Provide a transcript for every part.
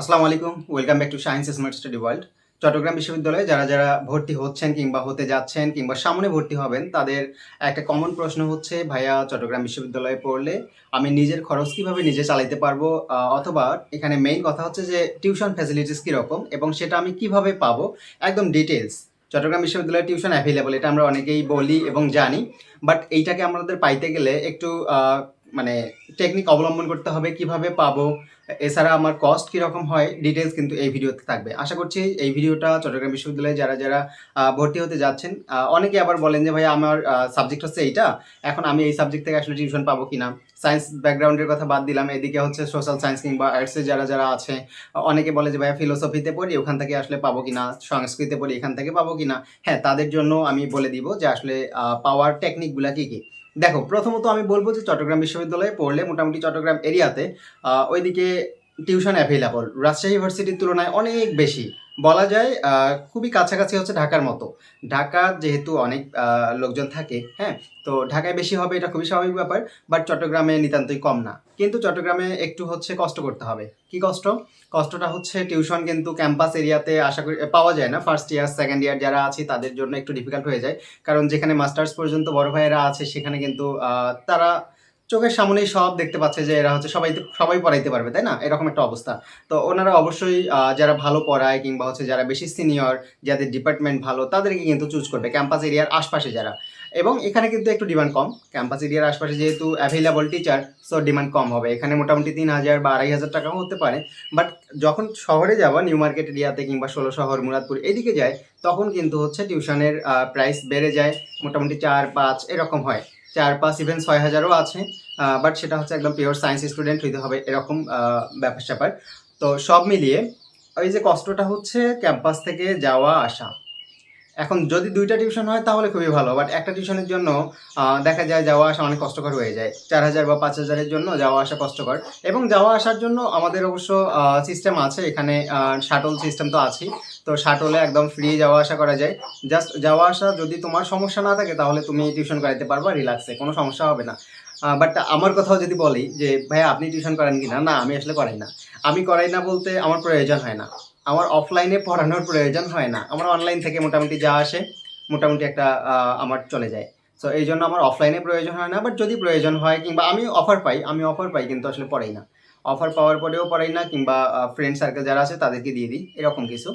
আসসালামু আলাইকুম, welcome back to science smart study world. Chattogram বিশ্ববিদ্যালয়ে যারা যারা ভর্তি হচ্ছেন কিংবা হতে যাচ্ছেন কিংবা সামনে ভর্তি হবেন, তাদের একটা কমন প্রশ্ন হচ্ছে, ভাইয়া, চট্টগ্রাম বিশ্ববিদ্যালয়ে পড়লে আমি নিজের খরচ কীভাবে নিজে চালাইতে পারব? অথবা এখানে মেইন কথা হচ্ছে যে, টিউশন ফ্যাসিলিটিস কীরকম এবং সেটা আমি কীভাবে পাবো? একদম ডিটেলস চট্টগ্রাম বিশ্ববিদ্যালয়ে টিউশন অ্যাভেলেবল এটা আমরা অনেকেই বলি এবং জানি। বাট এইটাকে আমাদের পাইতে গেলে একটু মানে টেকনিক অবলম্বন করতে হবে, কীভাবে পাবো, এছাড়া আমার কস্ট কীরকম হয় ডিটেলস কিন্তু এই ভিডিওতে থাকবে। আশা করছি এই ভিডিওটা চট্টগ্রাম বিশ্ববিদ্যালয়ে যারা যারা ভর্তি হতে যাচ্ছেন অনেকে আবার বলেন যে, ভাই, আমার সাবজেক্ট হচ্ছে এইটা, এখন আমি এই সাবজেক্ট থেকে আসলে টিউশন পাবো কিনা? সায়েন্স ব্যাকগ্রাউন্ডের কথা বাদ দিলাম, এদিকে হচ্ছে সোশ্যাল সায়েন্স কিংবা আর্টসে যারা যারা আছে, অনেকে বলে যে, ভাইয়া ফিলোসফিতে পড়ি, ওখান থেকে আসলে পাবো কিনা? সংস্কৃতে পড়ি, এখান থেকে পাবো কিনা? হ্যাঁ তাদের জন্য আমি বলে দিব যে, আসলে পাওয়ার টেকনিকগুলা কী কী? দেখো, প্রথমত আমি বলব যে চট্টগ্রাম বিশ্ববিদ্যালয়ে পড়লে মোটামুটি চট্টগ্রাম এরিয়াতে ওইদিকে টিউশন অ্যাভেলেবল রাজশাহী ইউনিভার্সিটির তুলনায় অনেক বেশি। বলা যায় খুবই কাছাকাছি হচ্ছে ঢাকার মতো। ঢাকা যেহেতু অনেক লোকজন থাকে হ্যাঁ তো ঢাকায় বেশি হবে এটা খুবই স্বাভাবিক ব্যাপার বাট চট্টগ্রামে নিতান্তই কম না। কিন্তু চট্টগ্রামে একটু হচ্ছে কষ্ট করতে হবে। কি কষ্ট? কষ্টটা হচ্ছে টিউশন কিন্তু ক্যাম্পাস এরিয়াতে আশা করি, পাওয়া যায় না। ফার্স্ট ইয়ার সেকেন্ড ইয়ার যারা আছে তাদের জন্য একটু ডিফিকাল্ট হয়ে যায়। কারণ যেখানে মাস্টার্স পর্যন্ত বড় ভাইয়েরা আছে, সেখানে কিন্তু তারা চোখের সামনেই সব দেখতে পাচ্ছে যে এরা হচ্ছে সবাই সবাই পড়াইতে পারবে, তাই না? এরকম একটা অবস্থা। তো ওনারা অবশ্যই যারা ভালো পড়ায় কিংবা হচ্ছে যারা বেশি সিনিয়র যাদের ডিপার্টমেন্ট ভালো, তাদেরকে কিন্তু চুজ করবে ক্যাম্পাস এরিয়ার আশপাশে যারা। এবং এখানে কিন্তু একটু ডিমান্ড কম। ক্যাম্পাস এরিয়ার আশপাশে যেহেতু অ্যাভেলেবল টিচার সো ডিমান্ড কম হবে। এখানে মোটামুটি তিন হাজার বা আড়াই হাজার টাকাও হতে পারে। বাট যখন শহরে যাবা নিউ মার্কেট এরিয়াতে কিংবা ষোলো শহর, মুরাদপুর এদিকে যায় তখন কিন্তু হচ্ছে টিউশনের প্রাইস বেড়ে যায়। মোটামুটি চার, পাঁচ, এরকম হয়। চার পাঁচ ইভেন ছয় হাজারও আছে বাট সেটা হচ্ছে একদম পিওর সায়েন্স স্টুডেন্ট হইতে হবে, এরকম ব্যাপার স্যাপার তো সব মিলিয়ে, ওই যে কষ্টটা হচ্ছে ক্যাম্পাস থেকে যাওয়া আসা এখন যদি দুইটা টিউশন হয়, তাহলে খুবই ভালো। বাট একটা টিউশনের জন্য দেখা যায় যাওয়া আসা অনেক কষ্টকর হয়ে যায়। চার হাজার বা পাঁচ হাজারের জন্য যাওয়া আসা কষ্টকর। এবং যাওয়া আসার জন্য আমাদের অবশ্য সিস্টেম আছে। এখানে শাটল সিস্টেম তো আছেই। তো শাটলে একদম ফ্রি যাওয়া আসা করা যায়। জাস্ট যাওয়া আসা যদি তোমার সমস্যা না থাকে, তাহলে তুমি টিউশন করাইতে পারবা রিল্যাক্সে কোনো সমস্যা হবে না। বাট আমার কথাও যদি বলি যে, ভাইয়া, আপনি টিউশন করেন কি না না, আমি আসলে করাই না। আমি করাই না বলতে আমার প্রয়োজন হয় না। আমার অফলাইনে পড়ানোর প্রয়োজন হয় না। আমার অনলাইন থেকে মোটামুটি যা আসে, মোটামুটি একটা আমার চলে যায়। সো এই জন্য আমার অফলাইনে প্রয়োজন হয় না বাট যদি প্রয়োজন হয়, কিংবা আমি অফার পাই, আমি অফার পাই, কিন্তু আসলে পড়াই না। অফার পাওয়ার পরেও পড়াই না, কিংবা ফ্রেন্ড সার্কেল যারা আছে, তাদেরকে দিয়ে দিই, এরকম কিছু।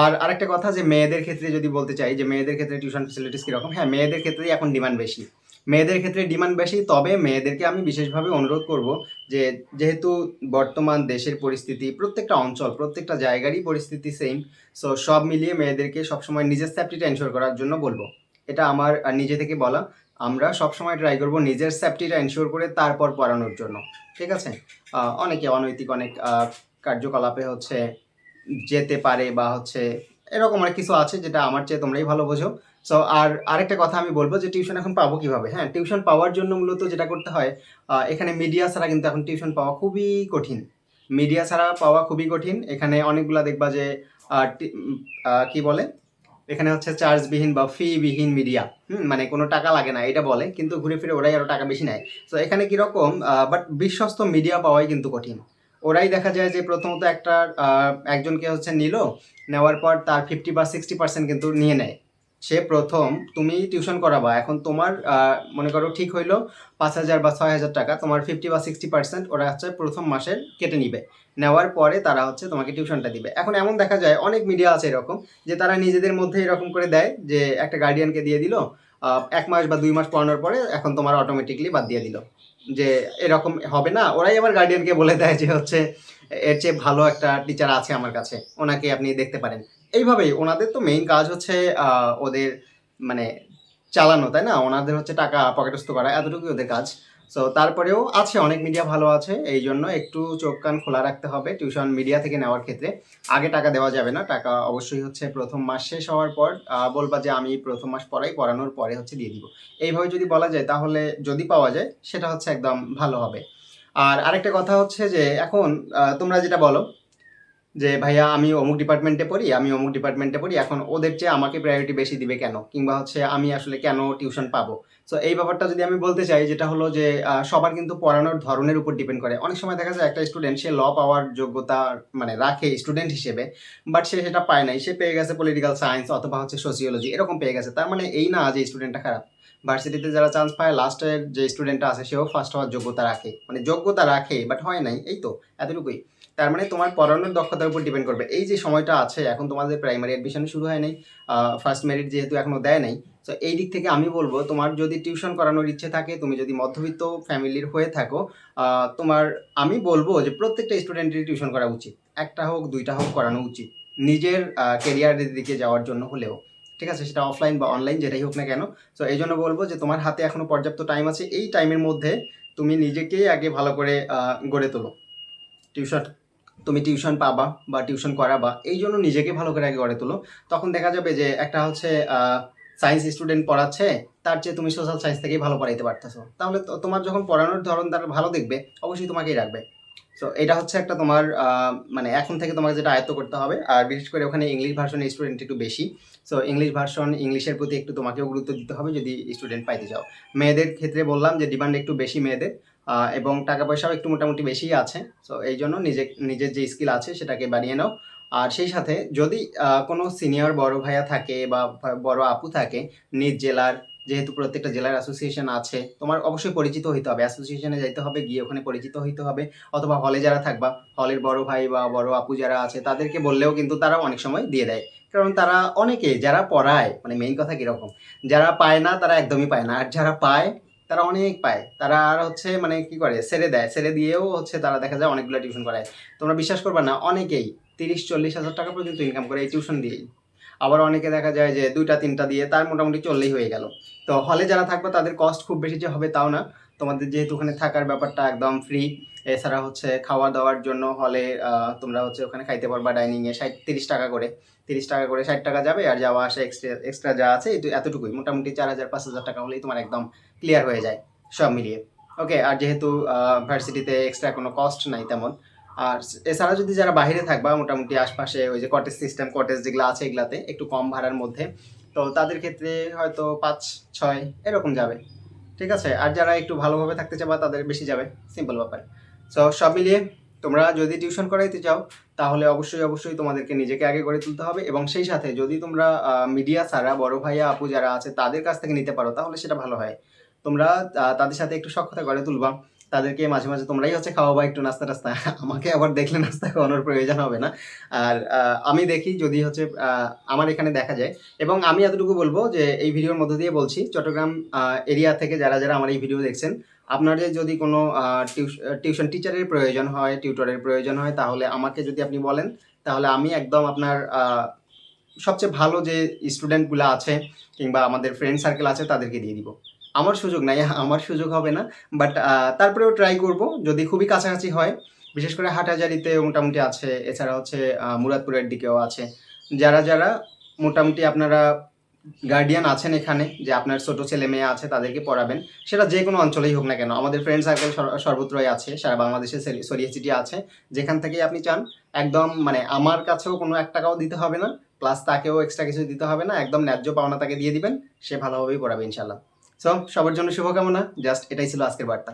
আর আরেকটা কথা যে, মেয়েদের ক্ষেত্রে যদি বলতে চাই, যে মেয়েদের ক্ষেত্রে টিউশন ফেসিলিটিস কীরকম? হ্যাঁ মেয়েদের ক্ষেত্রেই এখন ডিমান্ড বেশি। মেয়েদের ক্ষেত্রে ডিমান্ড বেশি, তবে মেয়েদেরকে আমি বিশেষভাবে অনুরোধ করব যে, যেহেতু বর্তমান দেশের পরিস্থিতি, প্রত্যেকটা অঞ্চল, প্রত্যেকটা জায়গারই পরিস্থিতি সেম সো সব মিলিয়ে মেয়েদেরকে সবসময় নিজের সেফটিটা এনশোর করার জন্য বলব। এটা আমার নিজে থেকে বলা। আমরা সবসময় ট্রাই করব নিজের সেফটিটা এনশোর করে তারপর পড়ানোর জন্য। ঠিক আছে? অনেকে অনৈতিক অনেক কার্যকলাপে হচ্ছে যেতে পারে বা হচ্ছে এরকম অনেক কিছু আছে যেটা আমার চেয়ে তোমরাই ভালো বোঝো। সো আর আরেকটা কথা আমি বলব যে টিউশন এখন পাবো কীভাবে? হ্যাঁ টিউশন পাওয়ার জন্য মূলত যেটা করতে হয় এখানে মিডিয়া ছাড়া কিন্তু এখন টিউশন পাওয়া খুবই কঠিন। মিডিয়া ছাড়া পাওয়া খুবই কঠিন। এখানে অনেকগুলা দেখবা যে কি বলে? এখানে হচ্ছে চার্জবিহীন বা ফি বিহীন মিডিয়া হুম মানে কোনো টাকা লাগে না, এটা বলে। কিন্তু ঘুরে ফিরে ওরাই আরও টাকা বেশি নেয়। তো এখানে কীরকম বাট বিশ্বস্ত মিডিয়া পাওয়াই কিন্তু কঠিন। ওরাই দেখা যায় যে প্রথমত একটা একজনকে হচ্ছে নিল, নেওয়ার পর তার ফিফটি বা সিক্সটি পার্সেন্ট কিন্তু নিয়ে নেয়। সে প্রথম, তুমি টিউশন করাবা, এখন তোমার মনে করো ঠিক হইল পাঁচ হাজার বা ছয় হাজার টাকা, তোমার ফিফটি বা সিক্সটি পার্সেন্ট ওরা হচ্ছে প্রথম মাসের কেটে নিবে। নেওয়ার পরে তারা হচ্ছে তোমাকে টিউশনটা দিবে। এখন এমন দেখা যায়, অনেক মিডিয়া আছে এরকম, যে তারা নিজেদের মধ্যে এরকম করে দেয়, যে একটা গার্ডিয়ানকে দিয়ে দিল এক মাস বা দুই মাস পড়ানোর পরে এখন তোমার অটোমেটিকলি বাদ দিয়ে দিল। যে এরকম হবে না। ওরাই আমার গার্ডিয়ানকে বলে দেয় যে হচ্ছে, এর চেয়ে ভালো একটা টিচার আছে আমার কাছে। ওনাকে আপনি দেখতে পারেন। এইভাবেই ওনাদের তো মেইন কাজ হচ্ছে ওদের মানে চালানো, তাই না? ওনাদের হচ্ছে টাকা পকেটস্থ করা, এতটুকুই ওদের কাজ। সো তারপরেও আছে, অনেক মিডিয়া ভালো আছে এই জন্য একটু চোখ কান খোলা রাখতে হবে টিউশন মিডিয়া থেকে নেওয়ার ক্ষেত্রে। আগে টাকা দেওয়া যাবে না, টাকা অবশ্যই হচ্ছে প্রথম মাস শেষ হওয়ার পর বলবা যে আমি প্রথম মাস পড়াই, পড়ানোর পরে হচ্ছে দিয়ে দিব। এইভাবে যদি বলা যায়, তাহলে যদি পাওয়া যায়, সেটা হচ্ছে একদম ভালো হবে। আর আরেকটা কথা হচ্ছে যে, এখন তোমরা যেটা বলো, যে ভাইয়া আমি অমুক ডিপার্টমেন্টে পড়ি, আমি অমুক ডিপার্টমেন্টে পড়ি, এখন ওদের চেয়ে আমাকে প্রায়োরিটি বেশি দিবে কেন? কিংবা হচ্ছে আমি আসলে কেন টিউশন পাবো? সো এই ব্যাপারটা যদি আমি বলতে চাই, যেটা হলো যে সবার কিন্তু পড়ানোর ধরনের উপর ডিপেন্ড করে। অনেক সময় দেখা যায় একটা স্টুডেন্ট সে ল পাওয়ার যোগ্যতা মানে রাখে স্টুডেন্ট হিসেবে বাট সে সেটা পায় নাই। সে পেয়ে গেছে পলিটিক্যাল সায়েন্স অথবা হচ্ছে সোসিওলজি এরকম পেয়ে গেছে। তার মানে এই না যে স্টুডেন্টটা খারাপ। ভার্সিটিতে যারা চান্স পায় লাস্টের যে স্টুডেন্টটা আছে, সেও ফার্স্ট হওয়ার যোগ্যতা রাখে। মানে যোগ্যতা রাখে বাট হয় নাই। এই তো, এতটুকুই। তার মানে তোমার পড়ানোর দক্ষতার উপর ডিপেন্ড করবে। এই যে সময়টা আছে, এখন তোমাদের প্রাইমারি অ্যাডমিশন শুরু হয় নাই। ফার্স্ট মেরিট যেহেতু এখনও দেয় নাই তো এই দিক থেকে আমি বলব, তোমার যদি টিউশন করানোর ইচ্ছে থাকে, তুমি যদি মধ্যবিত্ত ফ্যামিলির হয়ে থাকো তোমার, আমি বলব যে প্রত্যেকটা স্টুডেন্টেরই টিউশন করা উচিত। একটা হোক, দুইটা হোক, করানো উচিত। নিজের কেরিয়ারের দিকে যাওয়ার জন্য হলেও। ঠিক আছে? সেটা অফলাইন বা অনলাইন যেটাই হোক না কেন। তো এই জন্য বলব যে তোমার হাতে এখনও পর্যাপ্ত টাইম আছে। এই টাইমের মধ্যে তুমি নিজেকেই আগে ভালো করে গড়ে তোলো। টিউশন তুমি টিউশন পাবা বা টিউশন করাবা, এই জন্য নিজেকে ভালো করে আগে গড়ে তোলো। তখন দেখা যাবে যে একটা হচ্ছে সায়েন্স স্টুডেন্ট পড়াচ্ছে, তার চেয়ে তুমি সোশ্যাল সায়েন্স থেকেই ভালো পড়াইতে পারতেছো। তাহলে তোমার যখন পড়ানোর ধরন তারা ভালো দেখবে, অবশ্যই তোমাকেই রাখবে। সো এটা হচ্ছে একটা তোমার মানে এখন থেকে তোমাকে যেটা আয়ত্ত করতে হবে, আর বিশেষ করে ওখানে ইংলিশ ভার্সনের স্টুডেন্ট একটু বেশি। সো ইংলিশ ভার্সন ইংলিশের প্রতি একটু তোমাকেও গুরুত্ব দিতে হবে যদি স্টুডেন্ট পাইতে চাও। মেয়েদের ক্ষেত্রে বললাম যে ডিমান্ড একটু বেশি মেয়েদের এবং টাকা পয়সাও একটু মোটামুটি বেশি আছে। সো এই জন্য নিজে নিজের যে স্কিল আছে সেটাকে বাড়িয়ে নাও। আর সেই সাথে যদি কোনো সিনিয়র বড় ভাইয়া থাকে বা বড় আপু থাকে, নিজ জেলার, যেহেতু প্রত্যেকটা জেলার অ্যাসোসিয়েশন আছে, তোমার অবশ্যই পরিচিত হইতে হবে। অ্যাসোসিয়েশনে যাইতে হবে, গিয়ে ওখানে পরিচিত হইতে হবে। অথবা হলে যারা থাকবা হলের বড় ভাই বা বড় আপু যারা আছে, তাদেরকে বললেও কিন্তু তারা অনেক সময় দিয়ে দেয়। কারণ তারা অনেকে, যারা পড়ায় মানে মেইন কথা কীরকম, যারা পায় না, তারা একদমই পায় না। আর যারা পায়, তারা অনেক পায়। তারা আর হচ্ছে মানে কি করে সেরে দেয়। সেরে দিয়েও হচ্ছে তারা দেখা যায় অনেকগুলো টিউশন করায়। তোমরা বিশ্বাস করবে না, অনেকেই তিরিশ, চল্লিশ হাজার টাকা পর্যন্ত ইনকাম করে এই টিউশন দিয়েই। আবার অনেকে দেখা যায় যে দুইটা, তিনটা দিয়ে তার মোটামুটি চললেই হয়ে গেল। তো হলে যারা থাকবে তাদের কস্ট খুব বেশি যে হবে তাও না। তোমাদের যেহেতু ওখানে থাকার ব্যাপারটা একদম ফ্রি এছাড়া হচ্ছে খাওয়া দাওয়ার জন্য হলে তোমরা হচ্ছে ওখানে খাইতে পারবা ডাইনিংয়ে ষাট, তিরিশ টাকা করে। তিরিশ টাকা করে ষাট টাকা যাবে আর যাওয়া আসা এক্সট্রা এক্সট্রা যা আছে এতটুকুই। মোটামুটি চার হাজার, পাঁচ হাজার টাকা হলেই তোমার একদম ক্লিয়ার হয়ে যায়। সব মিলিয়ে। ওকে আর যেহেতু ভার্সিটিতে এক্সট্রা কোনো কস্ট নাই তেমন। আর এছাড়া যদি যারা বাইরে থাকবা, মোটামুটি আশপাশে ওই যে কটেজ সিস্টেম কটেজ যেগুলো আছে এগুলাতে একটু কম ভাড়ার মধ্যে, তো তাদের ক্ষেত্রে হয়তো পাঁচ, ছয় এরকম যাবে। ঠিক আছে? আর যারা একটু ভালোভাবে থাকতে চাবা, তাদের বেশি যাবে। সিম্পল ব্যাপার। সো সব মিলিয়ে তোমরা যদি টিউশন করাইতে চাও, তাহলে অবশ্যই অবশ্যই তোমাদেরকে নিজেকে আগে গড়ে তুলতে হবে এবং সেই সাথে যদি তোমরা মিডিয়া ছাড়া, বড় ভাইয়া, আপু যারা আছে, তাদের কাছ থেকে নিতে পারো, তাহলে সেটা ভালো হয়। তোমরা তাদের সাথে একটু সক্ষতা গড়ে তুলবা। তাদেরকে মাঝে মাঝে তোমরাই হচ্ছে খাওয়াবা, একটু নাস্তা টাস্তা। আমাকে আবার দেখলে নাস্তা খাওয়ানোর প্রয়োজন হবে না। আর আমি দেখি যদি হচ্ছে আমার এখানে দেখা যায়। এবং আমি এতটুকু বলব যে, এই ভিডিওর মধ্য দিয়ে বলছি, চট্টগ্রাম এরিয়া থেকে যারা যারা আমার এই ভিডিও দেখছেন, আপনাদের যদি কোনো টিউশন টিচারের প্রয়োজন হয়, টিউটরের প্রয়োজন হয়, তাহলে আমাকে যদি আপনি বলেন, তাহলে আমি একদম আপনার সবচেয়ে ভালো যে স্টুডেন্টগুলো আছে কিংবা আমাদের ফ্রেন্ড সার্কেল আছে, তাদেরকে দিয়ে দিব। আমার সুযোগ নাই, আমার সুযোগ হবে না বাট তারপরেও ট্রাই করব, যদি খুবই কাছাকাছি হয়, বিশেষ করে হাটহাজারিতে মোটামুটি আছে, এছাড়া হচ্ছে মুরাদপুরের দিকেও আছে, যারা যারা মোটামুটি আপনারা গার্ডিয়ান আছেন এখানে, যে আপনার ছোট ছেলে মেয়ে আছে তাদেরকে পড়াবেন, সেটা যে কোনো অঞ্চলেই হোক না কেন, আমাদের ফ্রেন্ড সার্কেল সর্বত্রই আছে, সারা বাংলাদেশে সিটি আছে, যেখান থেকেই আপনি চান, একদম মানে আমার কাছেও কোনো এক টাকাও দিতে হবে না প্লাস তাকেও এক্সট্রা কিছু দিতে হবে না, একদম ন্যায্য পাওনা তাকে দিয়ে দিবেন, সে ভালোভাবেই পড়াবে ইনশাল্লাহ সো সবার জন্য শুভকামনা। জাস্ট এটাই ছিল আজকের বার্তা।